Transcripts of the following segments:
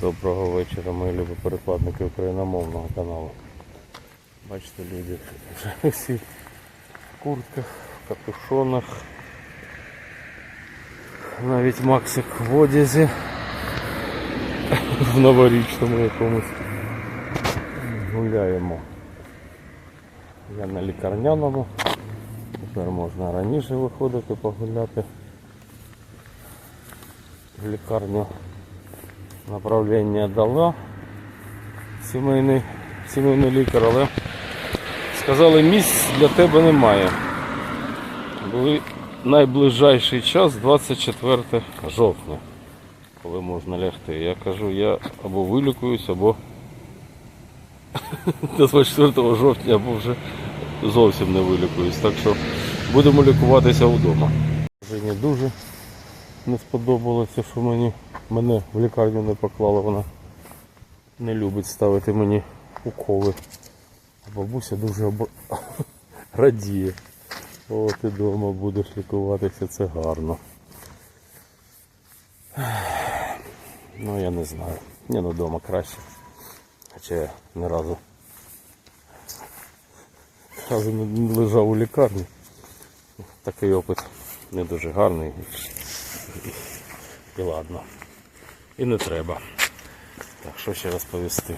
Доброго вечора, мої любі перекладники україномовного каналу. Бачите, люди вже всі в куртках, в капюшонах. Навіть Максик в одязі в новорічному якомусь. Гуляємо. Я на лікарняному. Тепер можна раніше виходити погуляти в лікарню направлення дала сімейний, сімейний лікар, але сказали, місць для тебе немає. Були найближайший час 24 жовтня, коли можна лягти. Я кажу, я або вилікуюсь, або до 24 жовтня, або вже зовсім не вилікуюсь. Так що будемо лікуватися вдома. Жені дуже не сподобалося, що мені мене в лікарню не поклали. Вона не любить ставити мені уколи. Бабуся дуже обо... радіє. О, ти вдома будеш лікуватися, це гарно. Ну я не знаю. Ні, ну вдома краще. Хоча я не разу. Разу не лежав у лікарні. Такий опит не дуже гарний. І ладно. І не треба. Так, що ще розповісти?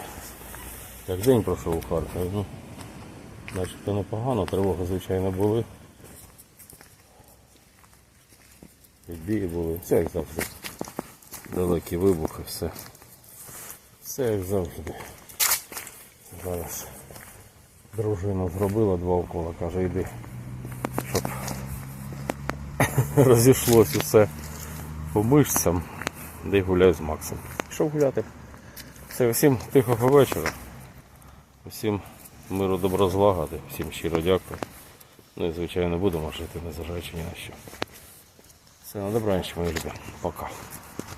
Як день пройшов у Харкові, ну, начебто непогано, тривоги, звичайно, були. Відбії були, все як завжди. Далекі вибухи, все. Все як завжди. Зараз дружина зробила два укола, каже, йди, щоб розійшлось усе по мишцям, де гуляю з Максом. Пішов гуляти. Все, всім тихого вечора. Всім миру добро всім щиро дякую. Ну і звичайно будемо жити, незважаючи ні на що. Все, на добраніч, мої люди. Пока.